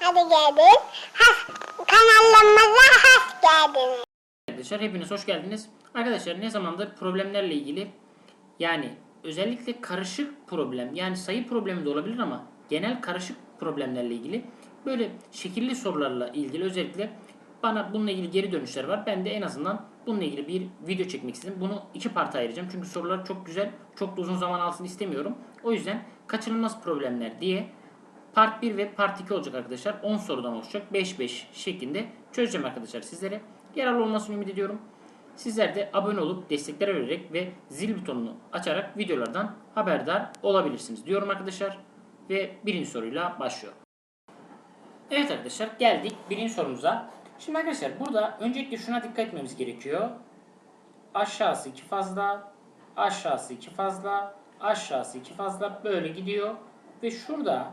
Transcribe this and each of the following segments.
Hadi gelin. Has, kanalımıza hoş geldiniz. Arkadaşlar hepiniz hoş geldiniz. Arkadaşlar ne zamandır problemlerle ilgili yani özellikle karışık problem yani sayı problemi de olabilir ama genel karışık problemlerle ilgili böyle şekilli sorularla ilgili özellikle bana bununla ilgili geri dönüşler var. Ben de en azından bununla ilgili bir video çekmek istedim. Bunu iki parça ayıracağım. Çünkü sorular çok güzel. Çok da uzun zaman alsın istemiyorum. O yüzden kaçınılmaz problemler diye Part 1 ve Part 2 olacak arkadaşlar. 10 sorudan oluşacak. 5-5 şeklinde çözeceğim arkadaşlar sizlere. Yararlı olmasını ümit ediyorum. Sizler de abone olup destekler vererek ve zil butonunu açarak videolardan haberdar olabilirsiniz diyorum arkadaşlar. Ve birinci soruyla başlıyorum. Evet arkadaşlar geldik birinci sorumuza. Şimdi arkadaşlar burada öncelikle şuna dikkat etmemiz gerekiyor. Aşağısı 2 fazla, aşağısı 2 fazla, aşağısı 2 fazla böyle gidiyor. Ve şurada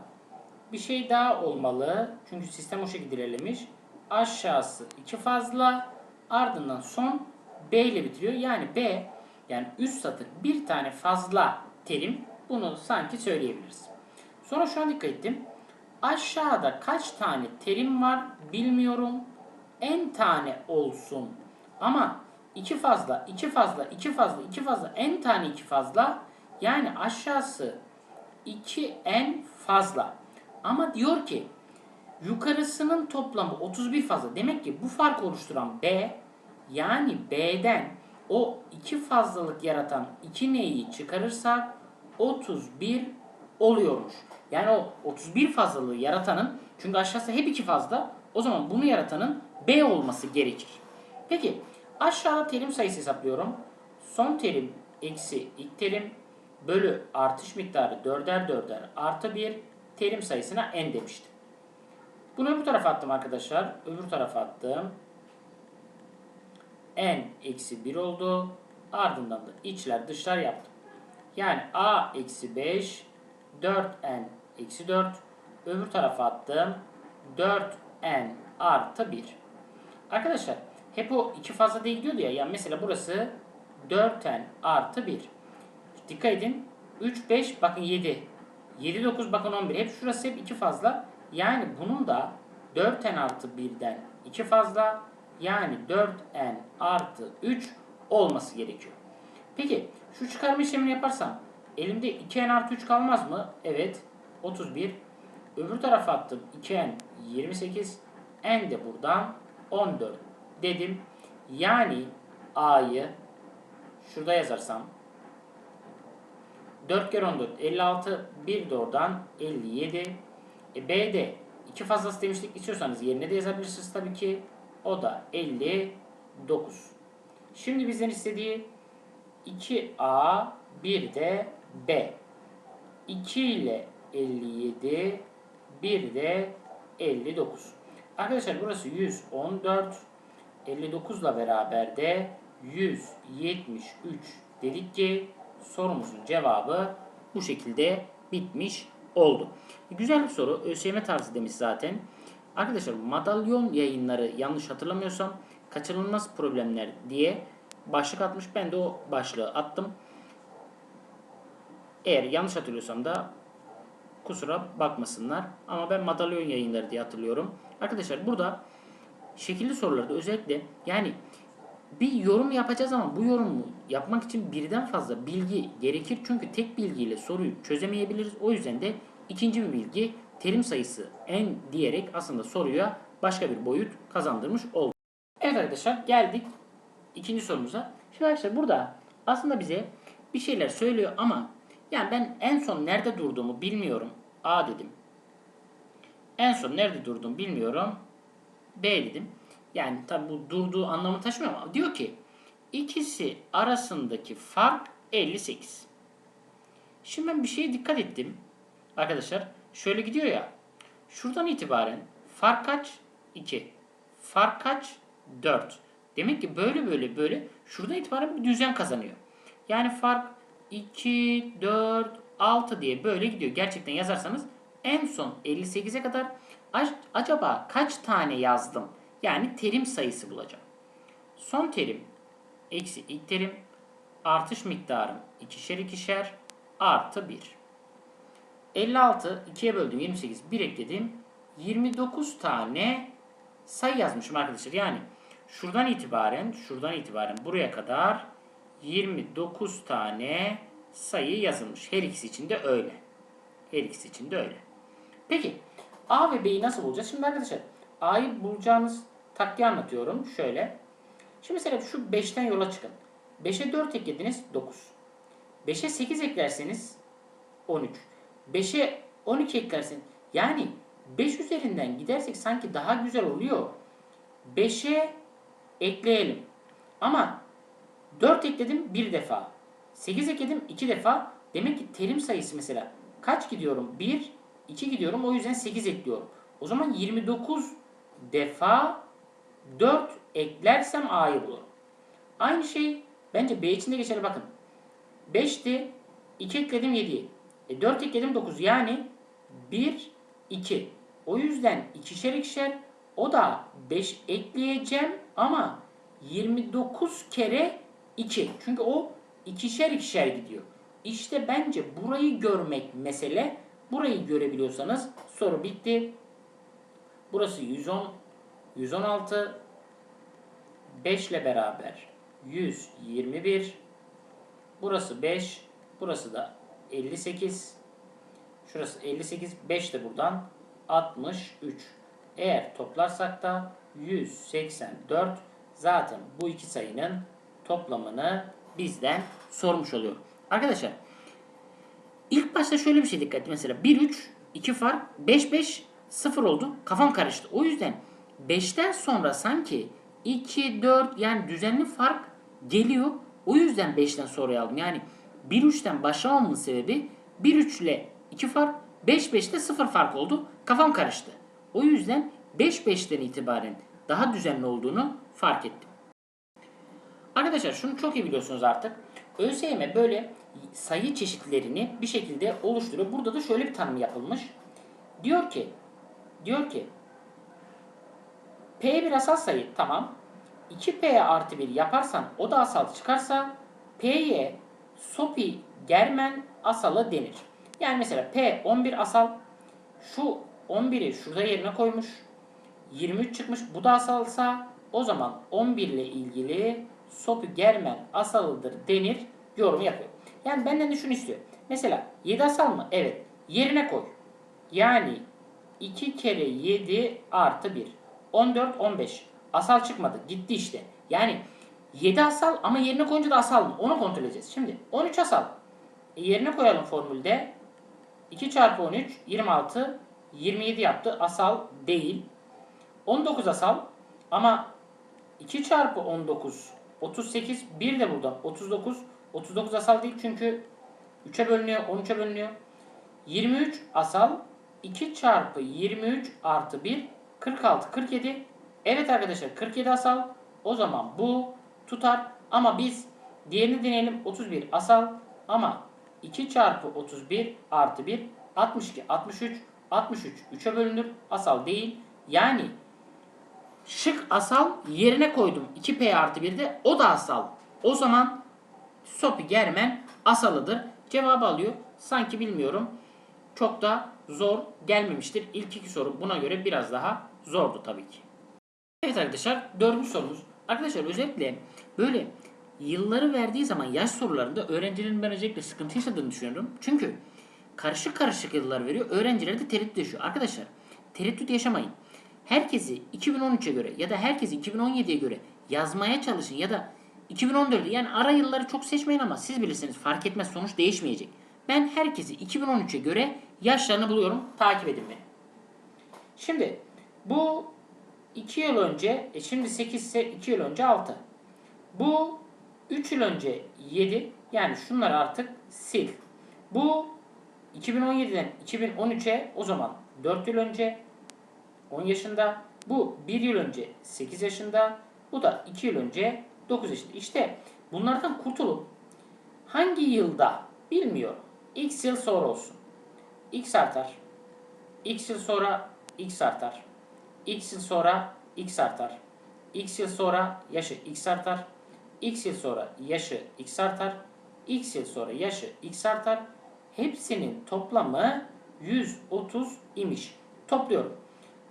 bir şey daha olmalı. Çünkü sistem o şekilde ilerlemiş. Aşağısı 2 fazla, ardından son B ile bitiriyor. Yani B yani üst satır bir tane fazla terim bunu sanki söyleyebiliriz. Sonra şuna dikkat ettim. Aşağıda kaç tane terim var bilmiyorum. En tane olsun. Ama iki fazla, iki fazla, iki fazla, iki fazla, en tane iki fazla. Yani aşağısı 2 en fazla. Ama diyor ki yukarısının toplamı 31 fazla. Demek ki bu fark oluşturan B yani B'den o iki fazlalık yaratan iki neyi çıkarırsak 31 oluyormuş. Yani o 31 fazlalığı yaratanın çünkü aşağısı hep iki fazla o zaman bunu yaratanın B olması gerekir. Peki aşağıda terim sayısı hesaplıyorum. Son terim eksi ilk terim bölü artış miktarı 4'er 4'er artı 1 terim sayısına n demiştim. Bunu öbür tarafa attım arkadaşlar. Öbür tarafa attım. n eksi 1 oldu. Ardından da içler dışlar yaptım. Yani a eksi 5 4n eksi 4 öbür tarafa attım. 4n artı 1. Arkadaşlar hep o iki fazla değil gidiyordu ya. Yani mesela burası 4n artı 1. Dikkat edin. 3, 5 bakın 7. 7, 9 bakın 11. Hep şurası hep 2 fazla. Yani bunun da 4n artı 1'den 2 fazla. Yani 4n artı 3 olması gerekiyor. Peki şu çıkarma işlemini yaparsam elimde 2n artı 3 kalmaz mı? Evet. 31. Öbür tarafa attım. 2n 28. n de buradan 14 dedim. Yani a'yı şurada yazarsam 4 kere 14 56 bir de oradan 57 e, B'de 2 fazlası demiştik. İstiyorsanız yerine de yazabilirsiniz tabii ki. O da 59 şimdi bizden istediği 2A bir de B. 2 ile 57 bir de 59 arkadaşlar burası 114 59 ile beraber de 173 dedik ki sorumuzun cevabı bu şekilde bitmiş oldu. Güzel bir soru. ÖSYM tarzı demiş zaten. Arkadaşlar madalyon yayınları yanlış hatırlamıyorsam kaçınılmaz problemler diye başlık atmış. Ben de o başlığı attım. Eğer yanlış hatırlıyorsam da kusura bakmasınlar. Ama ben madalyon yayınları diye hatırlıyorum. Arkadaşlar burada şekilli sorularda özellikle yani bir yorum yapacağız ama bu yorumu yapmak için birden fazla bilgi gerekir. Çünkü tek bilgiyle soruyu çözemeyebiliriz. O yüzden de ikinci bir bilgi terim sayısı n diyerek aslında soruya başka bir boyut kazandırmış oldu. Evet arkadaşlar geldik ikinci sorumuza. Şimdi arkadaşlar burada aslında bize bir şeyler söylüyor ama yani ben en son nerede durduğumu bilmiyorum. A dedim. En son nerede durduğumu bilmiyorum. B dedim. Yani tabi bu durduğu anlamı taşımıyor ama diyor ki ikisi arasındaki fark 58. Şimdi ben bir şeye dikkat ettim. Arkadaşlar şöyle gidiyor ya. Şuradan itibaren fark kaç? 2. Fark kaç? 4. Demek ki böyle böyle böyle şuradan itibaren bir düzen kazanıyor. Yani fark 2, 4, 6 diye böyle gidiyor. Gerçekten yazarsanız en son 58'e kadar acaba kaç tane yazdım? Yani terim sayısı bulacağım. Son terim eksi ilk terim artış miktarım ikişer ikişer artı 1. 56 2'ye böldüm 28 1 ekledim. 29 tane sayı yazmışım arkadaşlar. Yani şuradan itibaren şuradan itibaren buraya kadar 29 tane sayı yazılmış. Her ikisi için de öyle. Her ikisi için de öyle. Peki A ve B'yi nasıl bulacağız? Şimdi arkadaşlar A'yı bulacağınız taktiği anlatıyorum. Şöyle. Şimdi mesela şu 5'ten yola çıkın. 5'e 4 eklediniz 9. 5'e 8 eklerseniz 13. 5'e 12 eklersin. Yani 5 üzerinden gidersek sanki daha güzel oluyor. 5'e ekleyelim. Ama 4 ekledim bir defa. 8 ekledim 2 defa. Demek ki terim sayısı mesela kaç gidiyorum? 1, 2 gidiyorum. O yüzden 8 ekliyorum. O zaman 29 defa 4 eklersem A'yı bulurum. Aynı şey bence B için de geçerli bakın. 5'ti. 2 ekledim 7'yi. E 4 ekledim 9. Yani 1, 2. O yüzden ikişer ikişer o da 5 ekleyeceğim ama 29 kere 2. Çünkü o ikişer ikişer gidiyor. İşte bence burayı görmek mesele. Burayı görebiliyorsanız soru bitti. Burası 110, 116, 5 ile beraber 121. Burası 5, burası da 58. Şurası 58, 5 de buradan 63. Eğer toplarsak da 184. Zaten bu iki sayının toplamını bizden sormuş oluyor. Arkadaşlar başta şöyle bir şey dikkat mesela 1 3 2 fark 5 5 0 oldu. Kafam karıştı. O yüzden 5'ten sonra sanki 2 4 yani düzenli fark geliyor. O yüzden 5'ten sonraya aldım. Yani 1 3'ten başlamamın sebebi 1 3 ile 2 fark 5 5'te 0 fark oldu. Kafam karıştı. O yüzden 5 5'ten itibaren daha düzenli olduğunu fark ettim. Arkadaşlar şunu çok iyi biliyorsunuz artık. ÖSYM böyle sayı çeşitlerini bir şekilde oluşturuyor. Burada da şöyle bir tanım yapılmış. Diyor ki diyor ki P bir asal sayı tamam. 2P artı 1 yaparsan o da asal çıkarsa P'ye Sopi Germen asalı denir. Yani mesela P 11 asal şu 11'i şurada yerine koymuş. 23 çıkmış. Bu da asalsa o zaman 11 ile ilgili Sopi Germen asalıdır denir. Yorum yapıyor. Yani benden de şunu istiyor. Mesela 7 asal mı? Evet. Yerine koy. Yani 2 kere 7 artı 1. 14, 15. Asal çıkmadı. Gitti işte. Yani 7 asal ama yerine koyunca da asal mı? Onu kontrol edeceğiz. Şimdi 13 asal. E yerine koyalım formülde. 2 çarpı 13 26 27 yaptı. Asal değil. 19 asal ama 2 çarpı 19 38 1 de burada 39 39 asal değil çünkü 3'e bölünüyor 13'e bölünüyor. 23 asal 2 çarpı 23 artı 1 46 47 Evet arkadaşlar 47 asal. O zaman bu tutar. Ama biz diğerini deneyelim. 31 asal ama 2 çarpı 31 artı 1 62 63 63 3'e bölünür. Asal değil. Yani şık asal yerine koydum. 2p artı 1'de o da asal. O zaman Sopi Germen asalıdır cevabı alıyor sanki bilmiyorum çok da zor gelmemiştir ilk iki soru buna göre biraz daha zordu tabii ki. Evet arkadaşlar dördüncü sorumuz. Arkadaşlar özellikle böyle yılları verdiği zaman yaş sorularında öğrencilerin ben özellikle sıkıntı yaşadığını düşünüyorum. Çünkü karışık karışık yıllar veriyor. Öğrenciler de tereddüt yaşıyor. Arkadaşlar tereddüt yaşamayın. Herkesi 2013'e göre ya da herkesi 2017'ye göre yazmaya çalışın ya da 2014'e yani ara yılları çok seçmeyin ama siz bilirsiniz fark etmez sonuç değişmeyecek. Ben herkesi 2013'e göre yaşlarını buluyorum. Takip edin beni. Şimdi bu 2 yıl önce, e şimdi 8 ise 2 yıl önce 6. Bu 3 yıl önce 7. Yani şunları artık sil. Bu 2017'den 2013'e o zaman 4 yıl önce 10 yaşında. Bu 1 yıl önce 8 yaşında. Bu da 2 yıl önce 9 yaşında. İşte bunlardan kurtulup hangi yılda bilmiyorum. X yıl sonra olsun. X artar. X yıl sonra X artar. X yıl sonra X artar. X yıl sonra yaşı X artar. X yıl sonra yaşı X artar. X yıl sonra yaşı X artar. Hepsinin toplamı 130 imiş. Topluyorum.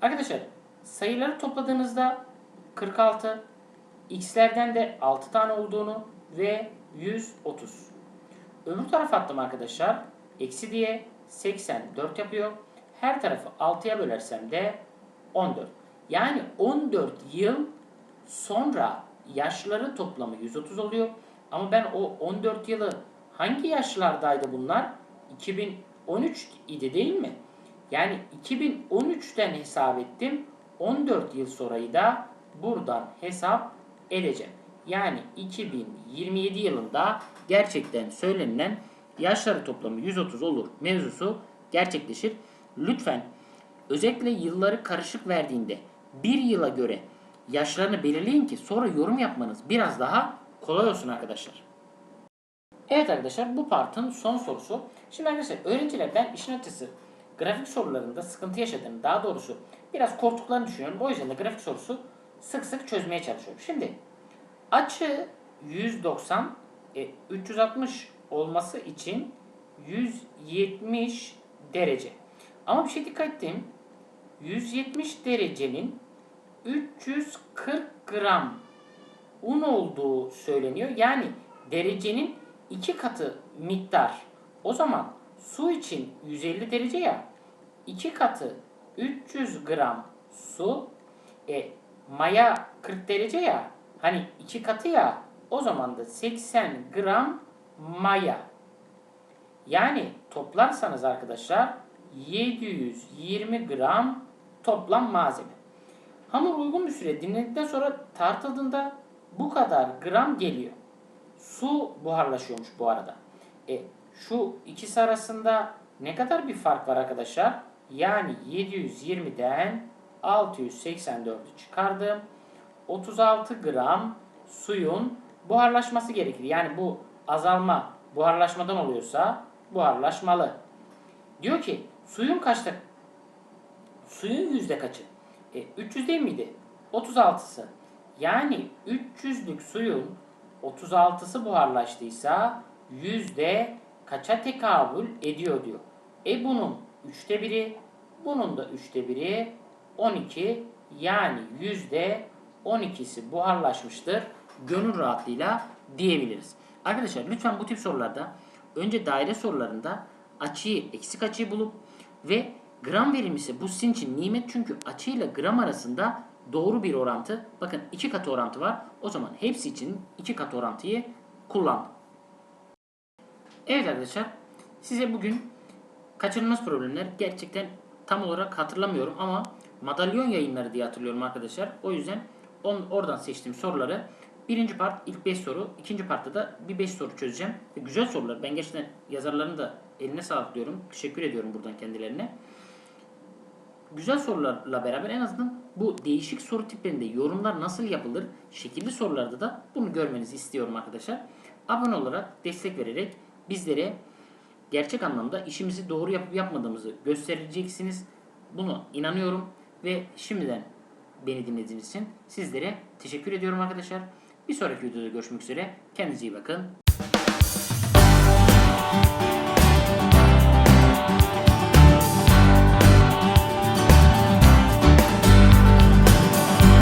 Arkadaşlar sayıları topladığınızda 46, x'lerden de 6 tane olduğunu ve 130. Öbür tarafa attım arkadaşlar. Eksi diye 84 yapıyor. Her tarafı 6'ya bölersem de 14. Yani 14 yıl sonra yaşları toplamı 130 oluyor. Ama ben o 14 yılı hangi yaşlardaydı bunlar? 2013 idi değil mi? Yani 2013'ten hesap ettim. 14 yıl sonrayı da buradan hesap edeceğim. Yani 2027 yılında gerçekten söylenilen yaşları toplamı 130 olur mevzusu gerçekleşir. Lütfen özellikle yılları karışık verdiğinde bir yıla göre yaşlarını belirleyin ki sonra yorum yapmanız biraz daha kolay olsun arkadaşlar. Evet arkadaşlar bu partın son sorusu. Şimdi arkadaşlar öğrenciler ben işin açısı grafik sorularında sıkıntı yaşadığını daha doğrusu biraz korktuklarını düşünüyorum. O yüzden de grafik sorusu sık sık çözmeye çalışıyorum. Şimdi açı 190 e, 360 olması için 170 derece. Ama bir şey dikkat ettim. 170 derecenin 340 gram un olduğu söyleniyor. Yani derecenin iki katı miktar. O zaman su için 150 derece ya iki katı 300 gram su e, maya 40 derece ya hani iki katı ya o zaman da 80 gram maya. Yani toplarsanız arkadaşlar 720 gram toplam malzeme. Hamur uygun bir süre dinlendikten sonra tartıldığında bu kadar gram geliyor. Su buharlaşıyormuş bu arada. E, şu ikisi arasında ne kadar bir fark var arkadaşlar? Yani 720'den 684'ü çıkardım. 36 gram suyun buharlaşması gerekir. Yani bu azalma buharlaşmadan oluyorsa buharlaşmalı. Diyor ki suyun kaçta suyun yüzde kaçı? E, 300 değil miydi? 36'sı. Yani 300'lük suyun 36'sı buharlaştıysa yüzde kaça tekabül ediyor diyor. E bunun üçte biri, bunun da üçte biri 12 yani yüzde 12'si buharlaşmıştır. Gönül rahatlığıyla diyebiliriz. Arkadaşlar lütfen bu tip sorularda önce daire sorularında açıyı, eksik açıyı bulup ve gram verilmişse bu sizin için nimet çünkü açıyla gram arasında doğru bir orantı. Bakın iki katı orantı var. O zaman hepsi için iki katı orantıyı kullandım. Evet arkadaşlar size bugün kaçınılmaz problemler gerçekten tam olarak hatırlamıyorum ama madalyon yayınları diye hatırlıyorum arkadaşlar. O yüzden on, oradan seçtiğim soruları birinci part ilk 5 soru, ikinci partta da bir 5 soru çözeceğim. Ve güzel sorular. Ben gerçekten yazarların da eline sağlık diyorum. Teşekkür ediyorum buradan kendilerine. Güzel sorularla beraber en azından bu değişik soru tiplerinde yorumlar nasıl yapılır, şekilli sorularda da bunu görmenizi istiyorum arkadaşlar. Abone olarak, destek vererek bizlere gerçek anlamda işimizi doğru yapıp yapmadığımızı göstereceksiniz. Bunu inanıyorum ve şimdiden beni dinlediğiniz için sizlere teşekkür ediyorum arkadaşlar. Bir sonraki videoda görüşmek üzere. Kendinize iyi bakın.